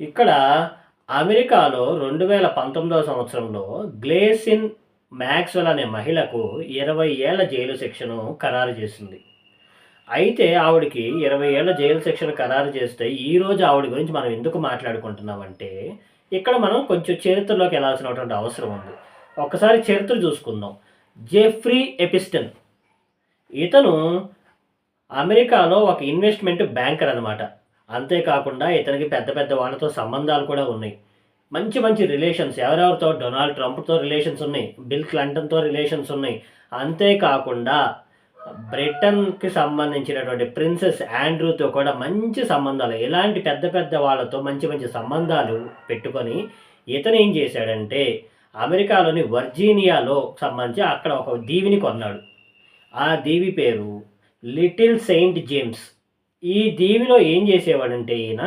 ఇక్కడ అమెరికాలో రెండు వేల పంతొమ్మిదవ సంవత్సరంలో గ్లేసిన్ మ్యాక్స్వెల్ అనే మహిళకు ఇరవై ఏళ్ళ జైలు శిక్షను ఖరారు చేసింది. అయితే ఆవిడకి ఇరవై ఏళ్ళ జైలు శిక్షను ఖరారు చేస్తే ఈరోజు ఆవిడ గురించి మనం ఎందుకు మాట్లాడుకుంటున్నామంటే ఇక్కడ మనం కొంచెం చరిత్రలోకి వెళ్ళాల్సినటువంటి అవసరం ఉంది. ఒకసారి చరిత్ర చూసుకుందాం. Jeffrey Epstein. ఇతను అమెరికాలో ఒక ఇన్వెస్ట్మెంట్ బ్యాంకర్ అనమాట అంతేకాకుండా ఇతనికి పెద్ద పెద్ద వాళ్ళతో సంబంధాలు కూడా ఉన్నాయి. మంచి మంచి రిలేషన్స్ ఎవరెవరితో? డొనాల్డ్ ట్రంప్తో రిలేషన్స్ ఉన్నాయి. బిల్ క్లింటన్తో రిలేషన్స్ ఉన్నాయి. అంతేకాకుండా బ్రిటన్కి సంబంధించినటువంటి ప్రిన్సెస్ ఆండ్రూతో కూడా మంచి సంబంధాలు ఇలాంటి పెద్ద పెద్ద వాళ్ళతో మంచి మంచి సంబంధాలు పెట్టుకొని ఇతను ఏం చేశాడంటే అమెరికాలోని వర్జీనియాలో సంబంధించి అక్కడ ఒక దీవిని కొన్నాడు. ఆ దీవి పేరు లిటిల్ సెయింట్ జేమ్స్. ఈ దీవిలో ఏం చేసేవాడంటే ఈయన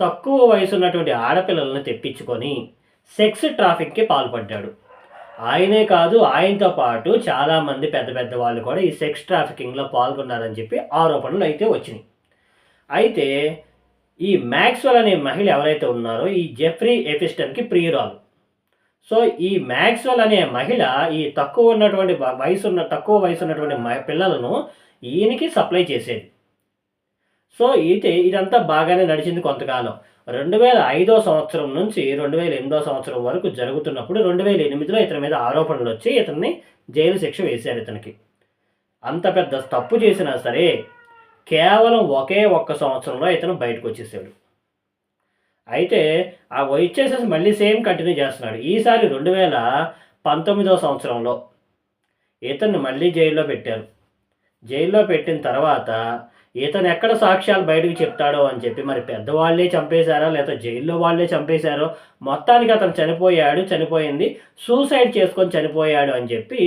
తక్కువ వయసు ఉన్నటువంటి ఆడపిల్లలను తెప్పించుకొని సెక్స్ ట్రాఫిక్కి పాల్పడ్డాడు. ఆయనే కాదు ఆయనతో పాటు చాలామంది పెద్ద పెద్ద వాళ్ళు కూడా ఈ సెక్స్ ట్రాఫికింగ్లో పాల్గొన్నారని చెప్పి ఆరోపణలు అయితే వచ్చినాయి. అయితే ఈ మ్యాక్స్వెల్ అనే మహిళ ఎవరైతే ఉన్నారో ఈ జెఫ్రీ ఎఫిస్టన్కి ప్రియురాలు. సో ఈ మ్యాక్స్వెల్ అనే మహిళ ఈ తక్కువ ఉన్నటువంటి వయసున్న వయసు ఉన్న తక్కువ వయసు ఉన్నటువంటి పిల్లలను ఈయనకి సప్లై చేసేది. సో అయితే ఇదంతా బాగానే నడిచింది కొంతకాలం. రెండు వేల ఐదో సంవత్సరం నుంచి రెండు వేల ఎనిమిదో సంవత్సరం వరకు జరుగుతున్నప్పుడు రెండు వేల ఎనిమిదిలో ఇతని మీద ఆరోపణలు వచ్చి ఇతన్ని జైలు శిక్ష వేశారు ఇతనికి. అంత పెద్ద తప్పు చేసినా సరే కేవలం ఒకే ఒక్క సంవత్సరంలో ఇతను బయటకు వచ్చేసాడు అయితే ఆ వచ్చేసేసి మళ్ళీ సేమ్ కంటిన్యూ చేస్తున్నాడు. ఈసారి రెండు వేల పంతొమ్మిదో సంవత్సరంలో ఇతన్ని మళ్ళీ జైల్లో పెట్టారు. జైల్లో పెట్టిన తర్వాత ఇతను ఎక్కడ సాక్ష్యాలు బయటకు చెప్తాడో అని చెప్పి మరి పెద్దవాళ్ళే చంపేశారా లేదా జైల్లో వాళ్ళే చంపేశారో మొత్తానికి అతను చనిపోయాడు చనిపోయింది సూసైడ్ చేసుకొని చనిపోయాడు అని చెప్పి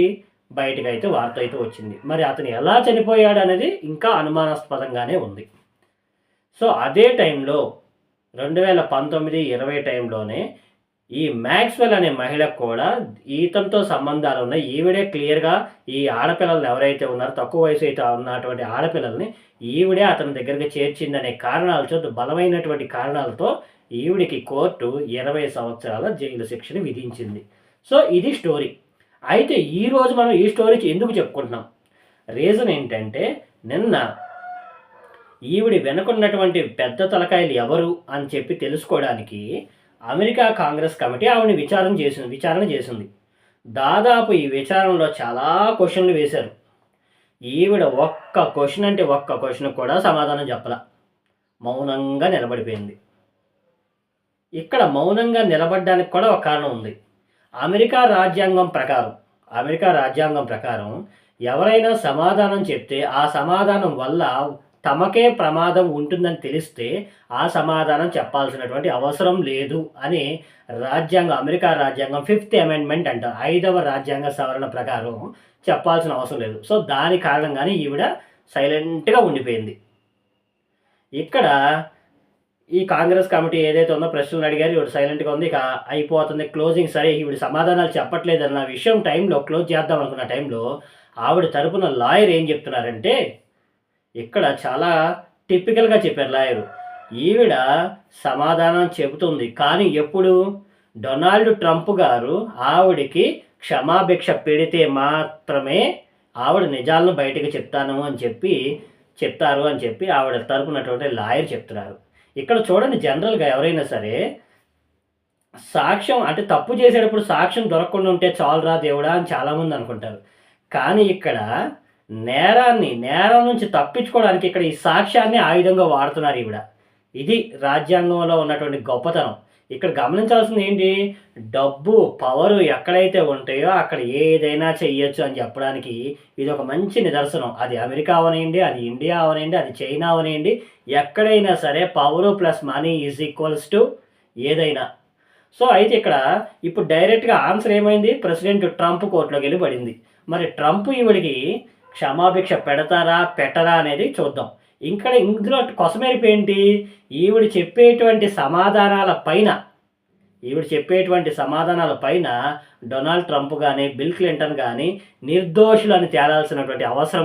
బయటకు అయితే వార్త అయితే వచ్చింది. మరి అతను ఎలా చనిపోయాడు అనేది ఇంకా అనుమానాస్పదంగానే ఉంది. సో అదే టైంలో రెండు వేల పంతొమ్మిది ఇరవై టైంలోనే ఈ మ్యాక్స్వెల్ అనే మహిళకు కూడా ఈతంతో సంబంధాలు ఉన్నాయి. ఈవిడే క్లియర్గా ఈ ఆడపిల్లలు ఎవరైతే ఉన్నారో తక్కువ వయసు అయితే ఉన్నటువంటి ఆడపిల్లల్ని ఈవిడే అతని దగ్గరికి చేర్చిందనే కారణాలతో బలమైనటువంటి కారణాలతో ఈవిడికి కోర్టు ఇరవై సంవత్సరాల జైలు శిక్షను విధించింది. సో ఇది స్టోరీ. అయితే ఈరోజు మనం ఈ స్టోరీ ఎందుకు చెప్పుకుంటున్నాం? రీజన్ ఏంటంటే నిన్న ఈవిడి వెనుకున్నటువంటి పెద్ద తలకాయలు ఎవరు అని చెప్పి తెలుసుకోవడానికి అమెరికా కాంగ్రెస్ కమిటీ ఆవిడని విచారణ చేసింది విచారణ చేసింది. దాదాపు ఈ విచారణలో చాలా క్వశ్చన్లు వేశారు. ఈవిడ ఒక్క క్వశ్చన్ అంటే ఒక్క క్వశ్చన్ కూడా సమాధానం చెప్పల. మౌనంగా నిలబడిపోయింది. ఇక్కడ మౌనంగా నిలబడడానికి కూడా ఒక కారణం ఉంది. అమెరికా రాజ్యాంగం ప్రకారం అమెరికా రాజ్యాంగం ప్రకారం ఎవరైనా సమాధానం చెప్తే ఆ సమాధానం వల్ల తమకే ప్రమాదం ఉంటుందని తెలిస్తే ఆ సమాధానం చెప్పాల్సినటువంటి అవసరం లేదు అని రాజ్యాంగం అమెరికా రాజ్యాంగం ఫిఫ్త్ అమెండ్మెంట్ అంటారు ఐదవ రాజ్యాంగ సవరణ ప్రకారం చెప్పాల్సిన అవసరం లేదు. సో దాని కారణంగానే ఈవిడ సైలెంట్గా ఉండిపోయింది. ఇక్కడ ఈ కాంగ్రెస్ కమిటీ ఏదైతే ఉందో ప్రశ్నలు అడిగారు ఈవిడ సైలెంట్గా ఉంది ఇక అయిపోతుంది క్లోజింగ్. సరే ఈవిడ సమాధానాలు చెప్పట్లేదు అన్న విషయం టైంలో క్లోజ్ చేద్దాం అనుకున్న టైంలో ఆవిడ తరపున లాయర్ ఏం చెప్తున్నారంటే ఇక్కడ చాలా టిపికల్గా చెప్పారు లాయరు. ఈవిడ సమాధానం చెబుతుంది. కానీ ఎప్పుడు? డొనాల్డ్ ట్రంప్ గారు ఆవిడికి క్షమాభిక్ష పెడితే మాత్రమే ఆవిడ నిజాలను బయటకు చెప్తాను అని చెప్పి చెప్తారు అని చెప్పి ఆవిడ తరపునటువంటి లాయర్ చెప్తున్నారు. ఇక్కడ చూడండి జనరల్గా ఎవరైనా సరే సాక్ష్యం అంటే తప్పు చేసేటప్పుడు సాక్ష్యం దొరకకుండా ఉంటే చాలురా దేవుడా అని చాలామంది అనుకుంటారు. కానీ ఇక్కడ నేరాన్ని నేరం నుంచి తప్పించుకోవడానికి ఇక్కడ ఈ సాక్ష్యాన్ని ఆయుధంగా వాడుతున్నారు ఈవిడ. ఇది రాజ్యాంగంలో ఉన్నటువంటి గొప్పతనం. ఇక్కడ గమనించాల్సింది ఏంటి? డబ్బు పవరు ఎక్కడైతే ఉంటాయో అక్కడ ఏదైనా చెయ్యొచ్చు అని చెప్పడానికి ఇది ఒక మంచి నిదర్శనం. అది అమెరికా అవనేయండి అది ఇండియా అవనేయండి అది చైనా అవనేయండి. ఎక్కడైనా సరే power plus money is equals to ఏదైనా. సో అయితే ఇక్కడ ఇప్పుడు డైరెక్ట్గా ఆన్సర్ ఏమైంది? ప్రెసిడెంట్ ట్రంప్ కోర్టులోకి వెళ్ళి పడింది. మరి ట్రంప్ ఈవిడికి క్షమాభిక్ష పెడతారా పెట్టరా అనేది చూద్దాం. ఇక్కడ ఇందులో కొసమెరిపి ఏంటి ఈవిడ చెప్పేటువంటి సమాధానాల పైన ఈవిడ చెప్పేటువంటి సమాధానాల పైన డొనాల్డ్ ట్రంప్ కానీ బిల్ క్లింటన్ కానీ నిర్దోషులు అని తేలాల్సినటువంటి అవసరం